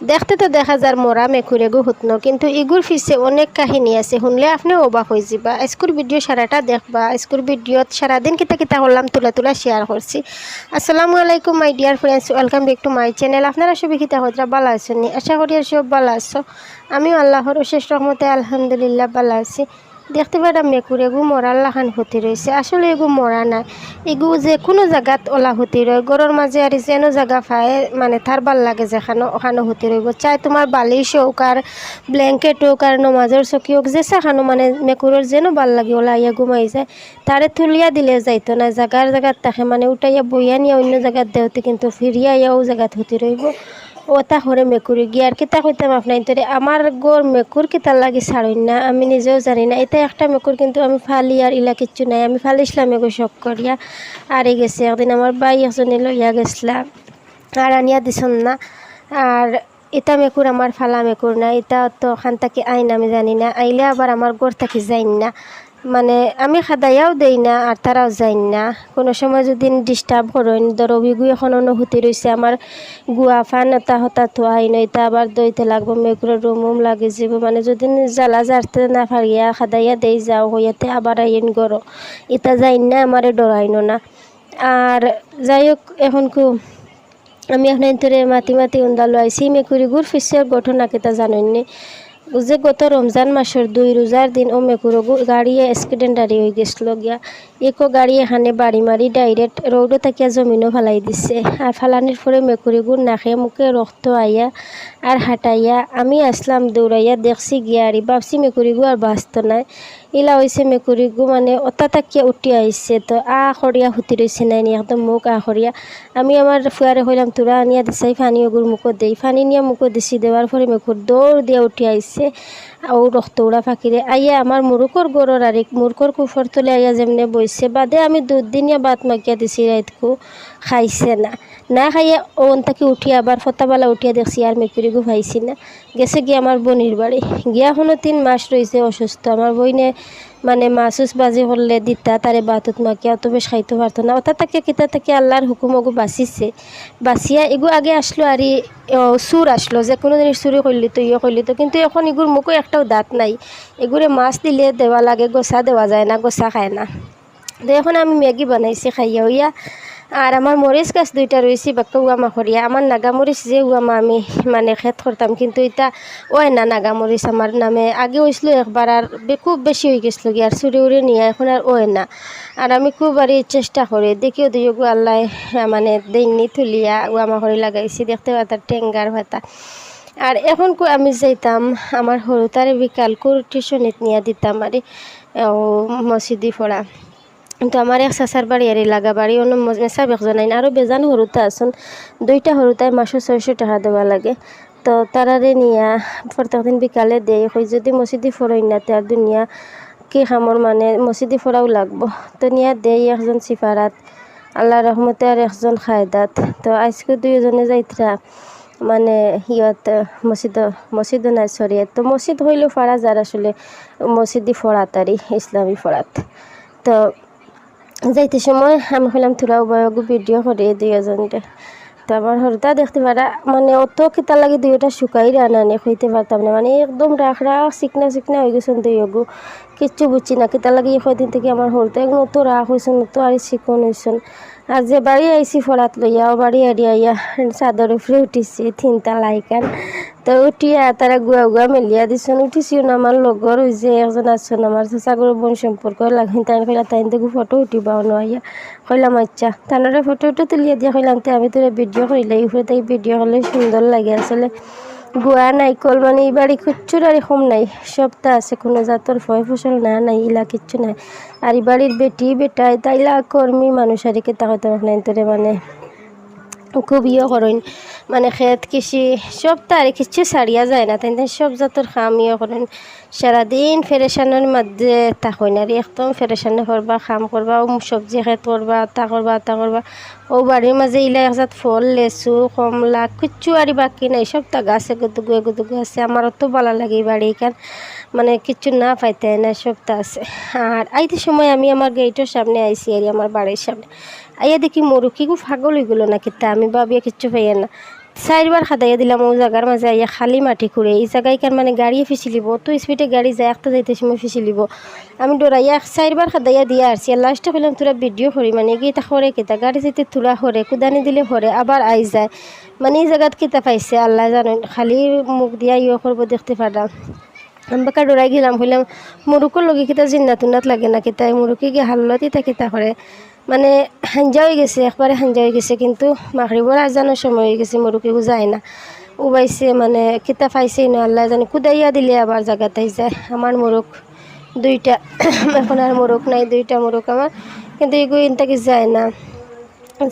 দেখতে তো দেখা যার মরা মেকুরে গো হুতনো, কিন্তু ইগুর ফিসে অনেক কাহিনী আছে। শুনলে আপনি অবাক হয়ে যাবা স্কুল ভিডিও সারাটা দেখবা। স্কুল ভিডিওত সারাদিন কিতা কিতা করলাম, তুলা তুলা শেয়ার করছি। আসসালামু আলাইকুম my dear friends welcome back to my channel আপনারা সবই কিতা হতরা, ভালো আছেন আশা করি আর সব ভালো আছো। আমিও আল্লাহর অশেষ রহমতে আলহামদুলিল্লাহ ভালো আছি। দেখতে পারা মেকুর এগু মরার লাখান হতে রয়েছে। আসলে এগু মরা নাই। এগু যে কোনো জায়গাত ওলা হতে রয়। গরর মাঝে আর যেন জায়গা পায় মানে তার ভালো লাগে যেখানে ওখানে হতে রইব চাই তোমার বালিশ হোক আর ব্ল্যাঙ্কেট হোক আর নমাজের চকি হোক যে সেখানো মানে মেকুরের যেন ভালো লাগে ওলা ইয়া ঘুমাই যায়। তারে তুলিয়া দিলে যাইতো না জাগার জায়গাত থাকে মানে উঠাইয়া বইয়া নিয়ে অন্য জায়গাত দেওতে কিন্তু ফিরিয়া ইয়াও জায়গাত হতে রইব ওটা হরে মেকুরি গিয়ার কিতা কইতাম আপনার তোরে? আমার গোর মেকুর কিতা লাগি ছাড়ইন না, আমি নিজেও জানি না। এটা একটা মেকুর কিন্তু আমি ফালি আর ইলা কিচ্ছু নাই। আমি ফালিছিলাম এগো শখ করিয়া, আরে গেছে। একদিন আমার বাই একজনে লইয়া গেছিলাম আর আনিয়া দিছন না। আর এটা মেকুর আমার ফালা মেকুর না এটা তো ওখান থেকে আইন, আমি জানি না। আইলে আবার আমার গোর থাকি যাইন না। মানে আমি খাদাইয়াও দেই না, আর তারাও যাই না। কোনো সময় যদি ডিস্টার্ব করেন, ধরো বিগু এখন অনুভূতি রয়েছে আমার গুয়া ফান এটা হতা থোয়া হয় না এটা আবার দইতে লাগবো মেঘুরের রুম উম লাগে যাব মানে যদি জ্বালা জারতে না পারিয়া খাদাইয়া দেই, যাও হইয়াতে আবার আইন গরো এটা যাই না, আমারে ডরাইনো না। আর যাই হোক এখন কু, আমি এখন মাতি মাতি উন্দালো আইসি মেকুরি গুর ফিসের ঘটনা কেটা জানেননি? যে গত রমজান মাসের দুই রোজার দিন ও মেকুরো গাড়িয়ে এক্সিডেন্টারি হয়ে গেছিল গিয়া। একো গাড়ি এখানে বাড়ি মারি ডাইরেক্ট রোডও থাকিয়া জমিনও ফালাই দিছে। আর ফালানির পরে মেকুরিগুর নাকে মুখে রক্ত আইয়া আর হাঁটাইয়া আমি আসলাম দৌড়াইয়া দেখছি গিয়ারি ভাবছি মেকুরিগু আর বাঁচত নাই। ইলা হয়েছে মেকুরিগু মানে অতা উঠি আহিছে। তো আ খরিয়া হুতি রয়েছে নাই নি? একদম মুখ আ খরিয়া আমি আমার ফুয়ারে হইলাম তোরা আনিয়া দিছাই, ফানি ওগুর মুখত দেই ফানি নিয়ে মুখত দিছি দেওয়ার পরে মেকুর দৌড় দিয়া উঠি আইছে ও রক্ত উড়া ফাঁকিরে আইয়া আমার মুরুকর গরর আর মুরুকর কুফর তুলে আইয়া যেমনে বইছে, বাদে আমি দুদিনিয়া বাত মাকিয়া দিছি, রাইতকু খাইছে না। না খাইয়া ওন তাকে উঠি আবার ফতাবালা উঠিয়া দেখছি আর মেকুরি গু ভাইছি না। গেছে গিয়া আমার বনির বাড়ি। গিয়া হলো তিন মাস রয়েছে অসুস্থ। আমার বইনে মানে মাসুস বাজি হলে দিতা, তারে বাতুত মাকিয়া অত বেশ খাইতে পারতো না। অর্থাৎ তাকে কিতা তাকে আল্লাহর হুকুম ওগু বাঁচিছে। বাঁচিয়া এগু আগে আসলো আর সুর আসলো যে কোনো জিনিস চুরি করলি তো ইয়ে করলি তো। কিন্তু এখন এগুর মুখও একটাও দাঁত নাই। এগুরে মাছ দিলে দেওয়া লাগে গোসা দেওয়া যায় না গোসা খায় না। তো এখন আমি ম্যাগি বানাইছি, খাইয়া হইয়া আর আমার মরিচ গাছ দুইটা রয়েছে বাক্কা উয়া মাখরিয়া আমার নাগামরিচ যে উয়ামা আমি মানে খেত করতাম কিন্তু এটা ওই না নাগামরিচ আমার নামে। আগে হয়েছিল একবার আর খুব বেশি হয়ে গেছিল কি আর চুরি উড়ে নিয়ে এখন আর ওই না। আর আমি খুব আর চেষ্টা করি দেখিও দিও গো আল্লাহ মানে দেননি তুলিয়া উয়ামা করে লাগাইছি দেখতে পাতা টেঙ্গার ভাতা। আর এখন আমি যাইতাম আমার তাৰে বিকাল কোর টিউশনিত নিয়ে দিতাম আর মসজিদি পড়া তো আমার এক চাচার বাড়ি আর লাগা বাড়ি অন্য মেসা বেকজন আইন আরও বেজান সৰুতা আছোন, দুইটা সৰুতাই মাসও ছয়শো টাকা দেওয়া লাগে। তো তারারে নিয়া প্রত্যেক দিন বিকালে দেয় কই যদি মসজিদি ফরই না তার দুনিয়া কি খামর মানে মসজিদি ফরাও লাগবো। তো নিয়া দেয় একজন সিফারাত আল্লাহ রহমতে আর একজন খায়দাত। তো আজকে দুইজনে যাইতরা মানে সিহঁত মসজিদ মসজিদ নাই চৰিয়ে তো মসজিদ হইলেও ফাৰা যাৰ আসলে মসজিদি ফরাত আর ইসলামী ফরাত তো যাইতে সময় আমি হইলাম তোরা উভয়গু ভিডিও করে দুইজনটা তো আমার হরতা দেখতে পারা মানে অত কেতা লাগে দুইটা শুকাই রানানি হইতে পারতাম না। মানে একদম রাখ রাখ চিকনা চিকনা হয়ে গেছেন দুইগু। কিচ্ছু বুঝছি না কিতা লাগে কদিন থেকে আমার হরতা একদম অত রাখ হয়েছেন অত আর চিকন হয়েছেন আর যে বাড়ি আইসি ফরাত লইয়া ও বাড়ি আড়ি আইয়া চাদর উপরে উঠিছি, তিনটা লাইকান। তো উঠিয়া তারা গুয়া গুয়া মেলিয়া দিছেন। উঠিছিও না আমার লগর ওই যে একজন আছেন আমার চাচাগর বোন সম্পর্ক লাগিন তাই কইলা তাই দেখো ফটো উঠিবা নয়া কইলাম আচ্ছা তানরে ফটো উঠে তুলিয়া দিয়া কইলাম, তে আমি তোরা ভিডিও কইলাই উপরে তাই ভিডিও করলে সুন্দর লাগে আসলে গুয়া নাইকল মানে এই বাড়ি খুচ্ছুর আর এরকম নাই। সবটা আছে, কোনো জাতর ফয় ফসল না, নাই, ইলা কিচ্ছু নাই। আর এই বাড়ির বেটি বেটাই তাইলা কর্মী মানুষ আর কি তাহলে নাই মানে। খুব ইয়ে করেন মানে খেত কৃষি, সব তার কিছু ছাড়িয়া যায় না। তাই সব জাতর খাম ইয়ে করেন সারাদিন ফেরেশানের মধ্যে থাকেন আর একদম ফেরেশানে করবা, খাম করবা ও সবজি খেত করবা তা করবা তা করবা। ও বাড়ির মাঝে ইলা একজাত ফল, লেচু, কমলা, কিচ্ছু আর বাকি নাই। সব তা গাছে গুদুগু গুদুগু আছে। আমার অত ভালো লাগে বাড়ি এখান মানে কিচ্ছু না পাইতে না সবটা আছে। আর আইতে সময় আমি আমার গেটের সামনে আইসি আর আমার বাড়ির সামনে। আইয়া দেখি মরুকি গু ফাগল হয়ে গেলো নাকি তা? আমি ভাবিয়া কিচ্ছু পাইয়া না। চারবার খাদাইয়া দিলাম ও জায়গার মাঝে, আইয়া খালি মাটি খুঁড়ে, এই জায়গায় কার মানে গাড়িয়ে ফিসিলিব তো স্পিডে গাড়ি যায়, একটা যাইতে সময় ফিসিলিব আমি ডরাইয়া চারবার খাদাইয়া দিয়া আসছি। আর লাস্টে কইলাম তোরা ভিডিও করি মানে কি তা করে কেতা গাড়ি যেতে তোলা করে, কুদানি দিলে হরে আবার আই যায়। মানে এই জায়গাত কিতা পাইছে? আল্লাহ জানেন খালি মুখ দিয়া ইয়ে করব দেখতে পারলাম আমি বাকা ডরাই গেলাম হইলাম মুরুকুর লগে কিতা জিন্নাতুন্নাত লাগে না কিতা মুরুকি গিয়ে হাল্লত ইতা কিতা করে? মানে হাঞ্জা হয়ে গেছে একবারে হাঞ্জা হয়ে গেছে, কিন্তু মাখরিবর আজানোর সময় হয়ে গেছে মুরুকিও যায় না। উবাইছে মানে কিতা পাইছে না, আল্লাহ জানে, কুদাইয়া দিলে আবার জায়গাতেই যায়। আমার মোরগ দুইটা, এখন আর মোরগ নাই, দুইটা মোরগ আমার কিন্তু এগুলো ইনটাকে যায় না।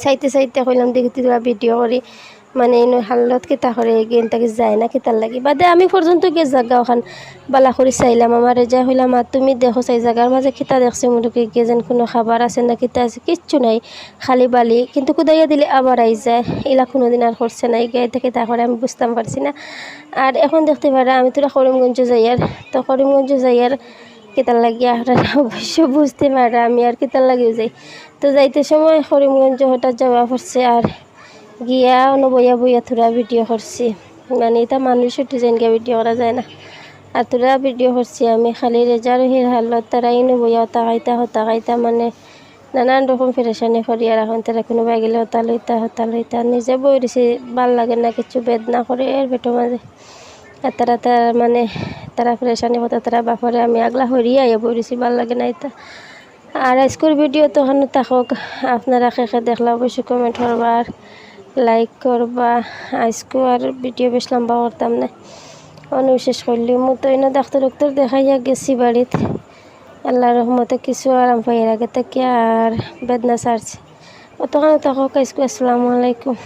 চাইতে চাইতে কইলাম, দেখি তোরা ভিডিও করি মানে এনে হালত কিতা করে গিয়ে তাকে যায় না কিতার লাগি। বাদে আমি পর্যন্ত গিয়ে জাগা ওখান বালা করে চাইলাম। আমার যা হইলাম আর তুমি দেখো চাই জাগার মাঝে কিতা দেখছে মোটাকে গিয়ে যেন কোনো খাবার আছে না কিতা আছে, কিচ্ছু নাই, খালি বালি। কিন্তু কুদাইয়া দিলে আবার আই যায়, এলা কোনো দিন আর করছে না গিয়ে থেকে তা করে আমি বুঝতাম পারছি না। আর এখন দেখতে পারা, আমি তোরা করিমগঞ্জ যাইয়ার তো করিমগঞ্জ যাইয়ার কেতার লাগিয়া অবশ্য বুঝতে পারা, আমি আর কেতার লাগিয়ে যাই। তো যাইতে সময় করিমগঞ্জ হঠাৎ যাওয়া পড়ছে, আর গিয়া অন্য বইয়া বইয়া থোড়া ভিডিও করছি মানে এটা মানুষ উঠে যেন গিয়া ভিডিও করা যায় না। আর তোরা ভিডিও করছি আমি। খালি রেজার হির হালত তারা ইনো বইয়া হতা খাইতা হতা খাইতা মানে নানান রকম ফেরেশানি আর এখন তারা কোনো গেলে হতা লইতা হতা লইতা নিজে বই দিছি, ভালো লাগে না, কিছু বেদনা করে এর বেটো মাঝে আর তারা তার মানে তারা ফেরেশানি হতা তারা বাপরে আমি আগলা হরিয়া বই দিছি, ভালো লাগে না এটা আর আজকের ভিডিও তখন থাকক আপনারা শেষে দেখলে অবশ্যই কমেন্ট করবা আর লাইক করবা আজকেও আর ভিডিও বেশ লম্বা করতাম না। অনুশেষ করলি। মু তো এনে ডাক্তার ডাক্তার দেখাইয়া গেছি বাড়িত। আল্লাহ রহমতে কিছু আরাম পাইয়ার আগে থেকে আর বেদনা সারছে অতখানে তখন আজকে আসসালামু আলাইকুম।